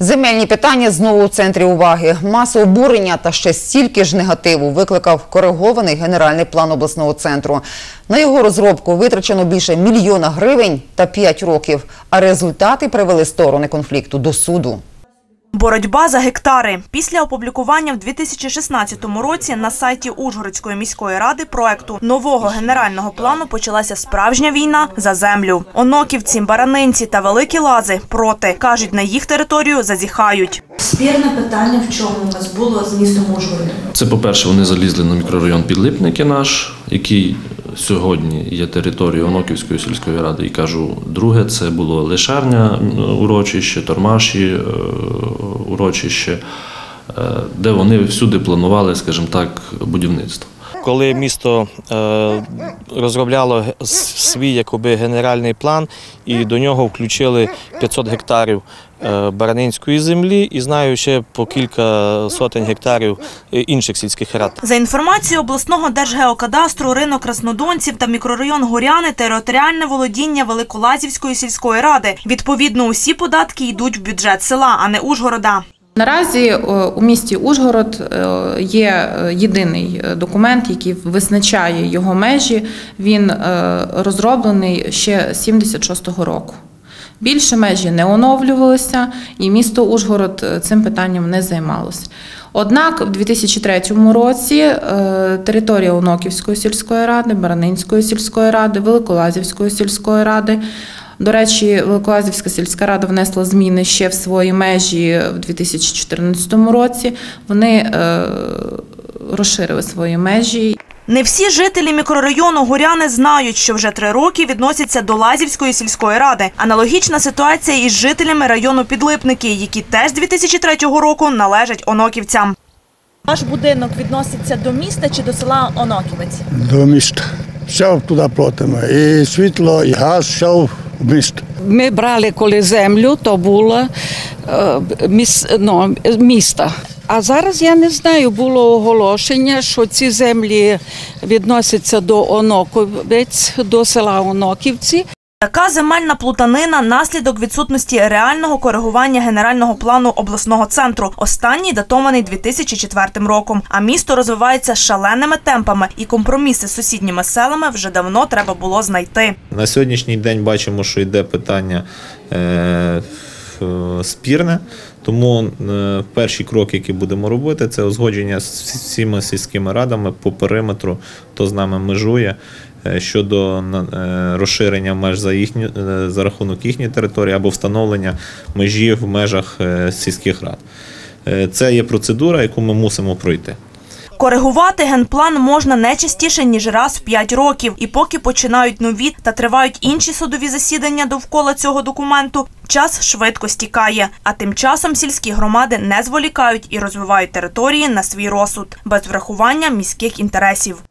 Земельні питання знову у центрі уваги. Масу обурення та ще стільки ж негативу викликав коригований генеральний план обласного центру. На його розробку витрачено більше мільйона гривень та 5 років, а результати привели сторони конфлікту до суду. Боротьба за гектари. Після опублікування в 2016 році на сайті Ужгородської міської ради проекту нового генерального плану почалася справжня війна за землю. Оноківці, баранинці та великі лази проти кажуть, на їх територію зазіхають. Спірне питання в чому у вас було з містом Ужгородом? Це, по-перше, вони залізли на мікрорайон Підлипники наш, який сьогодні є територією Оноківської сільської ради. І кажу, друге, це було Лишарня урочище, Тормаші е, урочище, е, де вони всюди планували, скажімо так, будівництво. Коли місто е, розробляло свій якоби, генеральний план, і до нього включили 500 гектарів е, баранинської землі, і знаю ще по кілька сотень гектарів е, інших сільських рад. За інформацією обласного держгеокадастру, ринок Краснодонців та мікрорайон Горяни територіальне володіння Великолазівської сільської ради. Відповідно, усі податки йдуть в бюджет села, а не Ужгорода. Наразі е, у місті Ужгород е, є е, єдиний е, документ, який визначає його межі. Він е, розроблений ще з 76-го року. Більше межі не оновлювалися, і місто Ужгород е, цим питанням не займалося. Однак, в 2003 році е, територія Оноківської сільської ради, Баранинської сільської ради, Великолазівської сільської ради до речі, Великолазівська сільська рада внесла зміни ще в свої межі в 2014 році. Вони е, розширили свої межі. Не всі жителі мікрорайону Горяни знають, що вже три роки відносяться до Лазівської сільської ради. Аналогічна ситуація із жителями району Підлипники, які теж з 2003 року належать оноківцям. Ваш будинок відноситься до міста чи до села Оноківець? до міста. Все туди платимо. І світло, і газ, все в місто. Ми брали коли землю, то було е, міс, ну, міста. А зараз я не знаю, було оголошення, що ці землі відносяться до Оноковець, до села Оноківці. Така земельна плутанина – наслідок відсутності реального коригування генерального плану обласного центру. Останній датований 2004 роком. А місто розвивається шаленими темпами, і компроміси з сусідніми селами вже давно треба було знайти. На сьогоднішній день бачимо, що йде питання е, спірне. Тому е, перший крок, який будемо робити, це узгодження з всіма сільськими радами по периметру, хто з нами межує е, щодо е, розширення меж за, їхню, е, за рахунок їхньої території або встановлення межі в межах е, сільських рад. Е, Це є процедура, яку ми мусимо пройти. Коригувати генплан можна не частіше, ніж раз в 5 років. І поки починають нові та тривають інші судові засідання довкола цього документу, час швидко стікає. А тим часом сільські громади не зволікають і розвивають території на свій розсуд, без врахування міських інтересів.